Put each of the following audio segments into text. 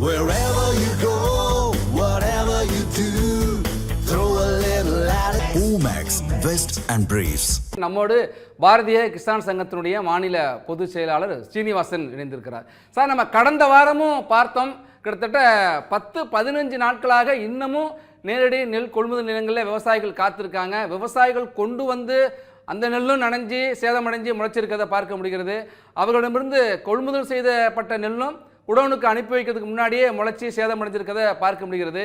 Wherever you go, whatever you do, throw a little attitude. Omax, Vest and Briefs. நம்மோடு பாரதிய கிசான் சங்கத்தினுடைய மாநில பொதுச் செயலாளர் ஸ்ரீனிவாசன் இணைந்திருக்கிறார் சார் நம்ம கடந்த வாரமும் பார்த்தோம் கிட்டத்தட்ட பத்து பதினஞ்சு நாட்களாக இன்னமும் நேரடி நெல் கொள்முதல் நிலங்களில் விவசாயிகள் காத்திருக்காங்க விவசாயிகள் கொண்டு வந்து அந்த நெல்லும் நனைஞ்சு சேதமடைஞ்சு முளைச்சிருக்கிறத பார்க்க முடிகிறது அவர்களிடமிருந்து கொள்முதல் செய்யப்பட்ட நெல்லும் உடனுக்கு அனுப்பி வைக்கிறதுக்கு முன்னாடியே முளைச்சி சேதமடைஞ்சிருக்கதை பார்க்க முடிகிறது.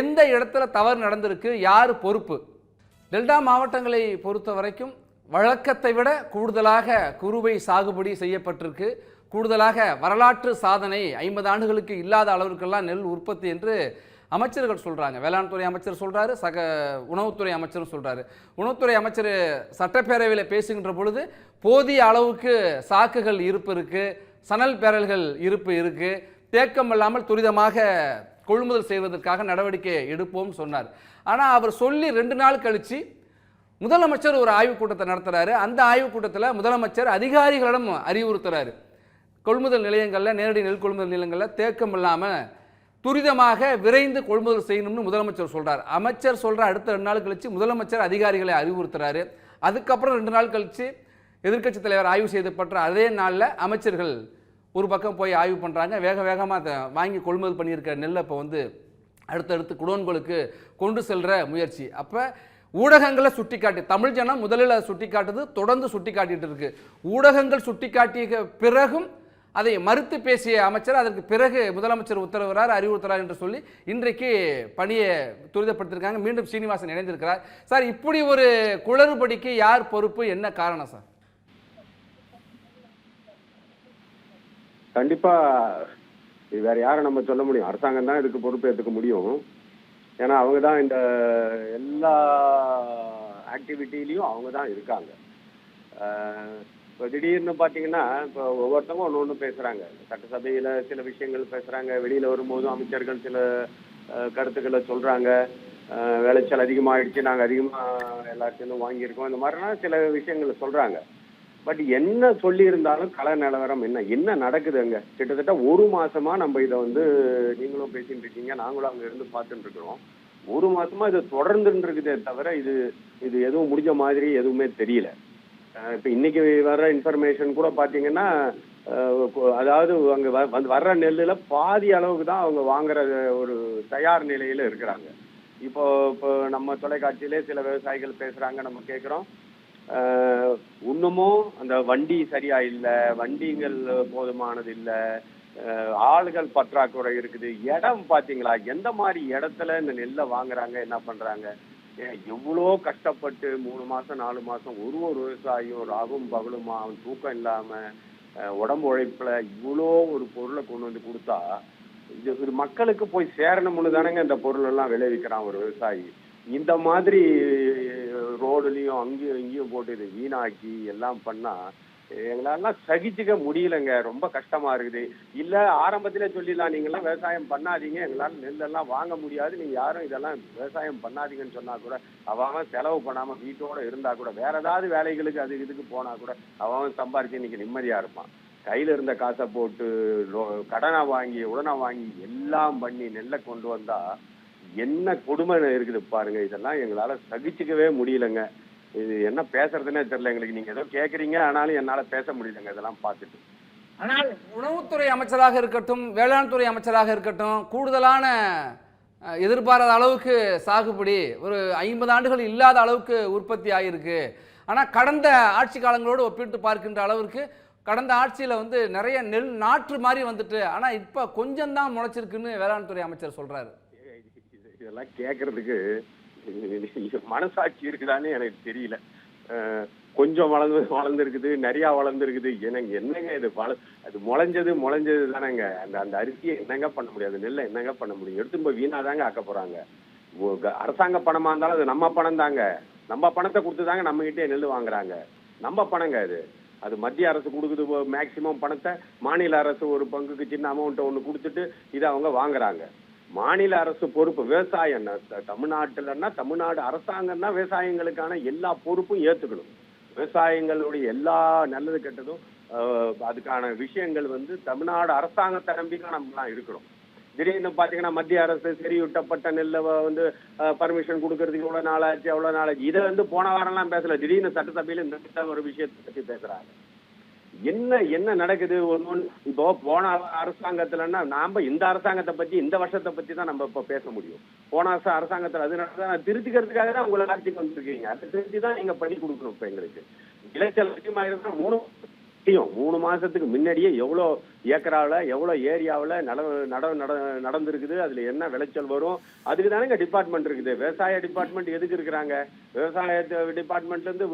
எந்த இடத்துல தவறு நடந்திருக்கு யார் பொறுப்பு? டெல்டா மாவட்டங்களை பொறுத்த வரைக்கும் வழக்கத்தை விட கூடுதலாக குறுவை சாகுபடி செய்யப்பட்டிருக்கு. கூடுதலாக வரலாற்று சாதனை ஐம்பது ஆண்டுகளுக்கு இல்லாத அளவிற்கெல்லாம் நெல் உற்பத்தி என்று அமைச்சர்கள் சொல்கிறாங்க வேளாண் துறை அமைச்சர் சொல்கிறாரு சக உணவுத்துறை அமைச்சரும் சொல்கிறாரு உணவுத்துறை அமைச்சர் சட்டப்பேரவையில் பேசுகின்ற பொழுது போதிய அளவுக்கு சாக்குகள் இருப்பு இருக்குது சணல் பேரல்கள் இருப்பு இருக்குது தேக்கம் இல்லாமல் துரிதமாக கொள்முதல் செய்வதற்காக நடவடிக்கை எடுப்போம் சொன்னார். ஆனால் அவர் சொல்லி ரெண்டு நாள் கழித்து முதலமைச்சர் ஒரு ஆய்வுக் கூட்டத்தை நடத்துகிறாரு அந்த ஆய்வுக் கூட்டத்தில் முதலமைச்சர் அதிகாரிகளிடம் அறிவுறுத்துறாரு. கொள்முதல் நிலையங்களில் நேரடி நெல் கொள்முதல் நிலையங்களில் தேக்கம் இல்லாமல் துரிதமாக விரைந்து கொள்முதல் செய்யணும்னு முதலமைச்சர் சொல்கிறார் அமைச்சர் சொல்கிற அடுத்த ரெண்டு நாள் கழித்து முதலமைச்சர் அதிகாரிகளை அறிவுறுத்துறாரு. அதுக்கப்புறம் ரெண்டு நாள் கழித்து எதிர்க்கட்சித் தலைவர் ஆய்வு செய்யப்பட்ட அதே நாளில் அமைச்சர்கள் ஒரு பக்கம் போய் ஆய்வு பண்ணுறாங்க வேக வேகமாக அதை வாங்கி கொள்முதல் பண்ணியிருக்க நெல்லை இப்போ வந்து அடுத்தடுத்து குடோன்களுக்கு கொண்டு செல்கிற முயற்சி. அப்போ ஊடகங்களை சுட்டிக்காட்டி தமிழ் ஜனம் முதலில் அதை சுட்டிக்காட்டுது தொடர்ந்து சுட்டிக்காட்டிட்டு இருக்கு. ஊடகங்கள் சுட்டிக்காட்டிய பிறகும் அதை மறுத்து பேசிய அமைச்சர் அதற்கு பிறகு முதலமைச்சர் உத்தரவுறார் அறிவுறுத்துறார் என்று சொல்லி இன்றைக்கு பணியை துரிதப்படுத்தியிருக்காங்க. மீண்டும் சீனிவாசன் இணைந்திருக்கிறார். சார் இப்படி ஒரு குளறுபடிக்கு யார் பொறுப்பு? என்ன காரணம் சார்? கண்டிப்பா இது வேற யாரை நம்ம சொல்ல முடியும்? அரசாங்கம் தான் இதுக்கு பொறுப்பேற்றுக்க முடியும். ஏன்னா அவங்க தான் இந்த எல்லா ஆக்டிவிட்டிலையும் அவங்க தான் இருக்காங்க. இப்போ திடீர்னு பார்த்தீங்கன்னா இப்போ ஒவ்வொருத்தவங்க ஒன்று ஒன்று பேசுகிறாங்க சட்டசபையில் சில விஷயங்கள் பேசுகிறாங்க வெளியில் வரும்போதும் அமைச்சர்கள் சில கருத்துக்களை சொல்கிறாங்க விளைச்சல் அதிகமாகிடுச்சு நாங்கள் அதிகமாக எல்லாத்தையும் வாங்கியிருக்கோம். இந்த மாதிரிலாம் சில விஷயங்களை சொல்கிறாங்க பட் என்ன சொல்லி இருந்தாலும் நிலவரம் என்ன? என்ன நடக்குது அங்க கிட்டத்தட்ட ஒரு மாசமா நம்ம இதை வந்து நீங்களும் பேசிட்டு இருக்கீங்க நாங்களும் அங்க இருந்து பார்த்துட்டு இருக்கிறோம். ஒரு மாசமா இது தொடர்ந்துட்டு இருக்குதே தவிர இது இது எதுவும் முடிஞ்ச மாதிரி எதுவுமே தெரியல. இப்ப இன்னைக்கு வர்ற இன்ஃபர்மேஷன் கூட பாத்தீங்கன்னா அதாவது அங்க வ- வந்து வர்ற நெல்லுல பாதி அளவுக்கு தான் அவங்க வாங்குற ஒரு தயார் நிலையில இருக்கிறாங்க. இப்போ இப்போ நம்ம தொலைக்காட்சியிலே சில விவசாயிகள் பேசுறாங்க நம்ம கேட்குறோம் இன்னமும் அந்த வண்டி சரியா இல்லை வண்டிகள் போதுமானது இல்லை ஆள்கள் ஆளுகள் பற்றாக்குறை இருக்குது. இடம் பாத்தீங்களா? எந்த மாதிரி இடத்துல இந்த நெல்லை வாங்குறாங்க என்ன பண்றாங்க? ஏன் எவ்வளோ கஷ்டப்பட்டு மூணு மாசம் நாலு மாசம் ஒரு ஒரு விவசாயியும் ராகும் பகலுமா அவன் தூக்கம் இல்லாம உடம்பு உழைப்புல இவ்வளோ ஒரு பொருளை கொண்டு வந்து கொடுத்தா இது இது மக்களுக்கு போய் சேரணும்னு தானேங்க இந்த பொருள் எல்லாம் விளைவிக்கிறான் ஒரு விவசாயி. இந்த மாதிரி ரோடுலேயும் அங்கேயும் இங்கேயும் போட்டு இதை வீணாக்கி எல்லாம் பண்ணா எங்களாலாம் சகிச்சுக்க முடியலங்க. ரொம்ப கஷ்டமா இருக்குது. இல்ல ஆரம்பத்திலே சொல்லிடலாம். நீங்க எல்லாம் விவசாயம் பண்ணாதீங்க. எங்களால நெல்லெல்லாம் வாங்க முடியாது. நீங்க யாரும் இதெல்லாம் விவசாயம் பண்ணாதீங்கன்னு சொன்னா கூட அவன் செலவு பண்ணாம வீட்டோட இருந்தா கூட வேற ஏதாவது வேலைகளுக்கு அது இதுக்கு போனா கூட அவன் சம்பாரிச்சு இன்னைக்கு நிம்மதியா இருப்பான். கையில இருந்த காசை போட்டு கடனை வாங்கி உடனே வாங்கி எல்லாம் பண்ணி நெல்லை கொண்டு வந்தா என்ன கொடுமை இருக்குது பாருங்க. இதெல்லாம் எங்களால சகிச்சுக்கவே முடியலங்க. இது என்ன பேசுறதுன்னே தெரியல. எங்களுக்கு நீங்க ஏதோ கேக்குறீங்க ஆனாலும் என்னால பேச முடியலங்க இதெல்லாம் பார்த்துட்டு. ஆனால் உணவுத்துறை அமைச்சராக இருக்கட்டும் வேளாண் துறை அமைச்சராக இருக்கட்டும் கூடுதலான எதிர்பாராத அளவுக்கு சாகுபடி ஒரு ஐம்பது ஆண்டுகள் இல்லாத அளவுக்கு உற்பத்தி ஆகியிருக்கு ஆனால் கடந்த ஆட்சி காலங்களோடு ஒப்பிட்டு பார்க்கின்ற அளவிற்கு கடந்த ஆட்சியில் வந்து நிறைய நெல் நாற்று மாதிரி வந்துட்டு ஆனால் இப்போ கொஞ்சம் தான் முளைச்சிருக்குன்னு வேளாண் துறை அமைச்சர் சொல்கிறாரு இதெல்லாம் கேட்கறதுக்கு மனசாட்சி இருக்குதான்னு எனக்கு தெரியல. கொஞ்சம் வளர்ந்து வளர்ந்துருக்குது நிறைய வளர்ந்துருக்குது. எனக்கு என்னங்க இது? வள அது முளைஞ்சது முளைஞ்சது தானேங்க. அந்த அந்த அரிசியை என்னங்க பண்ண முடியாது நெல்லை என்னங்க பண்ண முடியும்? எடுத்து போய் வீணாதாங்க ஆக்க போறாங்க. அரசாங்க பணமா இருந்தாலும் அது நம்ம பணம் தாங்க. நம்ம பணத்தை கொடுத்து தாங்க நம்ம கிட்டே நெல் வாங்குறாங்க. நம்ம பணங்க அது. அது மத்திய அரசு கொடுக்குது மேக்சிமம் பணத்தை மாநில அரசு ஒரு பங்குக்கு சின்ன அமௌண்ட்டை ஒன்று கொடுத்துட்டு இதை அவங்க வாங்குறாங்க. மாநில அரசு பொறுப்பு விவசாயம் தமிழ்நாட்டுலன்னா தமிழ்நாடு அரசாங்கம் தான் எல்லா பொறுப்பும் ஏத்துக்கணும். விவசாயங்களுடைய எல்லா நல்லது கெட்டதும் அஹ், அதுக்கான விஷயங்கள் வந்து தமிழ்நாடு அரசாங்கத்தை நம்பிக்கை நம்மலாம் இருக்கிறோம் திடீர்னு பாத்தீங்கன்னா மத்திய அரசு செறியூட்டப்பட்ட நெல்லை வந்து பர்மிஷன் கொடுக்கறதுக்கு இவ்வளவு நாளாச்சு அவ்வளவு நாளாச்சு. இதை வந்து போன வாரம்லாம் பேசல. திடீர்னு சட்டசபையில இந்த ஒரு விஷயத்தை பத்தி பேசுறாங்க. என்ன என்ன நடக்குது? ஒண்ணு ஒண்ணு இப்போ போன அரசாங்கத்துலன்னா நாம இந்த அரசாங்கத்தை பத்தி இந்த வருஷத்தை பத்தி தான் நம்ம இப்ப பேச முடியும். போன வருஷம் அரசாங்கத்துல அது நடந்தா திருத்திக்கிறதுக்காக தான் உங்களை ஆட்சிக்கு வந்துருக்கீங்க அதை திருத்தி தான் நீங்க பண்ணி கொடுக்கணும் இப்ப எங்களுக்கு. இளைச்சல் அதிகமாயிருந்தா மூணு முக்கியம் மூணு மாசத்துக்கு முன்னாடியே எவ்வளோ ஏக்கராவில் எவ்வளோ ஏரியாவில் நட நட நட நடந்திருக்குது அதில் என்ன விளைச்சல் வரும்? அதுக்கு தானேங்க டிபார்ட்மெண்ட் இருக்குது. விவசாய டிபார்ட்மெண்ட் எதுக்கு இருக்கிறாங்க? விவசாய டிபார்ட்மெண்ட்லேருந்து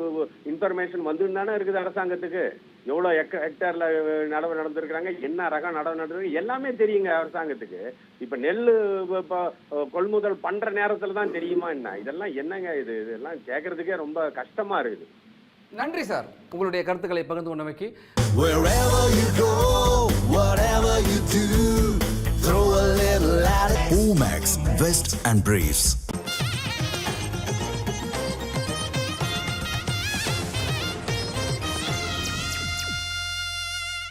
இன்ஃபர்மேஷன் வந்துன்னு தானே இருக்குது அரசாங்கத்துக்கு. எவ்வளோ எக்க ஹெக்டேரில் நடவு நடந்திருக்கிறாங்க என்ன ரகம் நடவு நடந்திருக்கு எல்லாமே தெரியுங்க அரசாங்கத்துக்கு. இப்போ நெல் இப்போ கொள்முதல் பண்ணுற நேரத்தில் தான் தெரியுமா என்ன? இதெல்லாம் என்னங்க இது? இதெல்லாம் கேட்குறதுக்கே ரொம்ப கஷ்டமாக இருக்குது. நன்றி சார் உங்களுடைய கருத்துக்களை பகிர்ந்து கொண்டமைக்கு. Omax, Vest and Briefs.